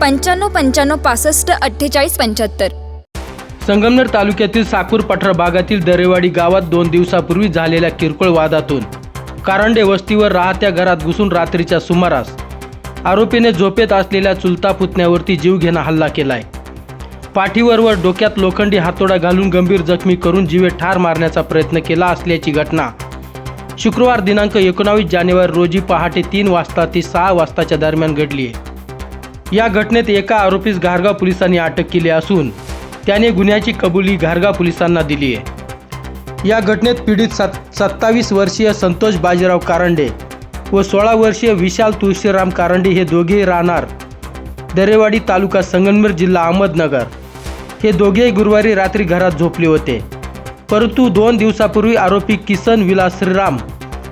पंच्याण्णव पंच्याण्णव पासष्ट अठ्ठेचाळीस पंच्याहत्तर. संगमनेर तालुक्यातील साकूर पठार भागातील दरेवाडी गावात दोन दिवसापूर्वी झालेल्या किरकोळ वादातून कारंडे वस्तीवर राहत्या घरात घुसून रात्रीच्या सुमारास आरोपीने झोपेत असलेल्या चुलता पुतण्यावरती जीवघेणा हल्ला केलाय. पाठीवर व डोक्यात लोखंडी हातोडा घालून गंभीर जखमी करून जीवे ठार मारण्याचा प्रयत्न केला असल्याची घटना शुक्रवार दिनांक एकोणावीस जानेवारी रोजी पहाटे तीन वाजता ते सहा वाजताच्या दरम्यान घडली आहे. या घटनेत एका आरोपीस घारगाव पोलिसांनी अटक केली असून त्याने गुन्ह्याची कबुली घारगाव पोलिसांना दिली आहे. या घटनेत पीडित सत् सत्तावीस वर्षीय संतोष बाजीराव कारंडे व सोळा वर्षीय विशाल तुळशीराम कारंडे हे दोघेही राहणार दरेवाडी तालुका संगमनेर जिल्हा अहमदनगर. हे दोघेही गुरुवारी रात्री घरात झोपले होते. परंतु दोन दिवसापूर्वी आरोपी किसन विलास श्रीराम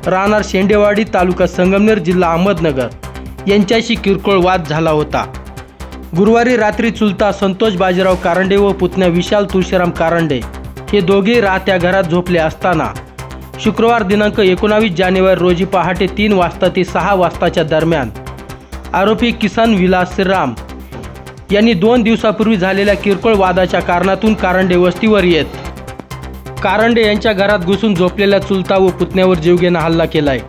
राहणार शेंडेवाडी तालुका संगमनेर जिल्हा अहमदनगर. यांच्याशी किरकोळ वाद झाला होता. गुरुवारी रात्री चुलता संतोष बाजीराव कारंडे व पुतण्या विशाल तुळशीराम कारंडे हे दोघेही राहत्या घरात झोपले असताना शुक्रवार दिनांक एकोणावीस जानेवारी रोजी पहाटे तीन वाजता ते सहा वाजताच्या दरम्यान आरोपी किसन विलास राम यांनी दोन दिवसापूर्वी झालेल्या किरकोळ वादाच्या कारणातून कारंडे वस्तीवर येत कारंडे यांच्या घरात घुसून झोपलेल्या चुलता व पुतण्यावर जीवघेणा हल्ला केलाय.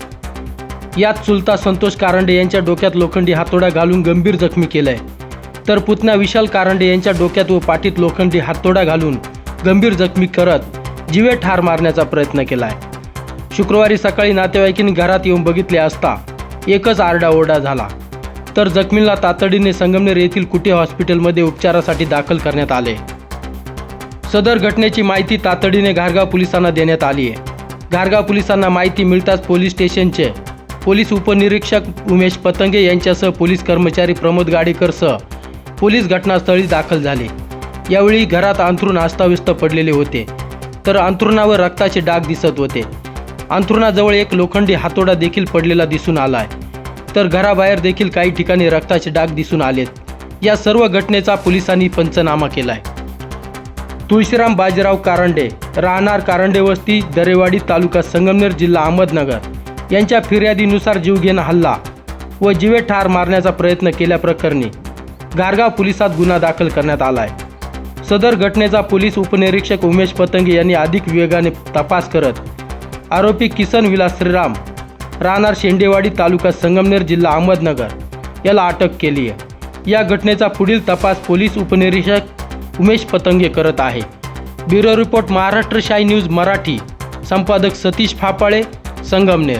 यात चुलता संतोष कारंडे यांच्या डोक्यात लोखंडी हातोडा घालून गंभीर जखमी केलंय. तर पुतण्या विशाल कारंडे यांच्या डोक्यात व पाठीत लोखंडी हातोडा घालून गंभीर जखमी करत जीवे ठार मारण्याचा प्रयत्न केलाय. शुक्रवारी सकाळी नातेवाईकांनी घरात येऊन बघितले असता एकच आरडाओरडा झाला. तर जखमींना तातडीने संगमनेर येथील कुटे हॉस्पिटलमध्ये उपचारासाठी दाखल करण्यात आले. सदर घटनेची माहिती तातडीने घारगाव पोलिसांना देण्यात आली आहे घारगाव पोलिसांना माहिती मिळताच पोलीस स्टेशनचे पोलीस उपनिरीक्षक उमेश पतंगे यांच्यासह पोलीस कर्मचारी प्रमोद गाडेकरसह पोलीस घटनास्थळी दाखल झाले. यावेळी घरात अंथरूण अस्ताव्यस्त पडलेले होते. तर अंथरुणावर रक्ताचे डाग दिसत होते. अंथरुणाजवळ एक लोखंडी हातोडा देखील पडलेला दिसून आलाय. तर घराबाहेर देखील काही ठिकाणी रक्ताचे डाग दिसून आलेत. या सर्व घटनेचा पोलिसांनी पंचनामा केलाय. तुळशीराम बाजीराव कारंडे राहणार कारंडे वस्ती दरेवाडी तालुका संगमनेर जिल्हा अहमदनगर. यांच्या फिर्यादीनुसार जीवघेणा हल्ला व जीवे ठार मारण्याचा प्रयत्न केल्याप्रकरणी गारगाव पोलिसात गुन्हा दाखल करण्यात आलाय. सदर घटनेचा पोलीस उपनिरीक्षक उमेश पतंगे यांनी अधिक वेगाने तपास करत आरोपी किसन विलास श्रीराम राहणार शेंडेवाडी तालुका संगमनेर जिल्हा अहमदनगर याला अटक केली आहे. या घटनेचा पुढील तपास पोलीस उपनिरीक्षक उमेश पतंगे करत आहे. ब्युरो रिपोर्ट महाराष्ट्र शाही न्यूज मराठी संपादक सतीश फापाळे संगमनेर.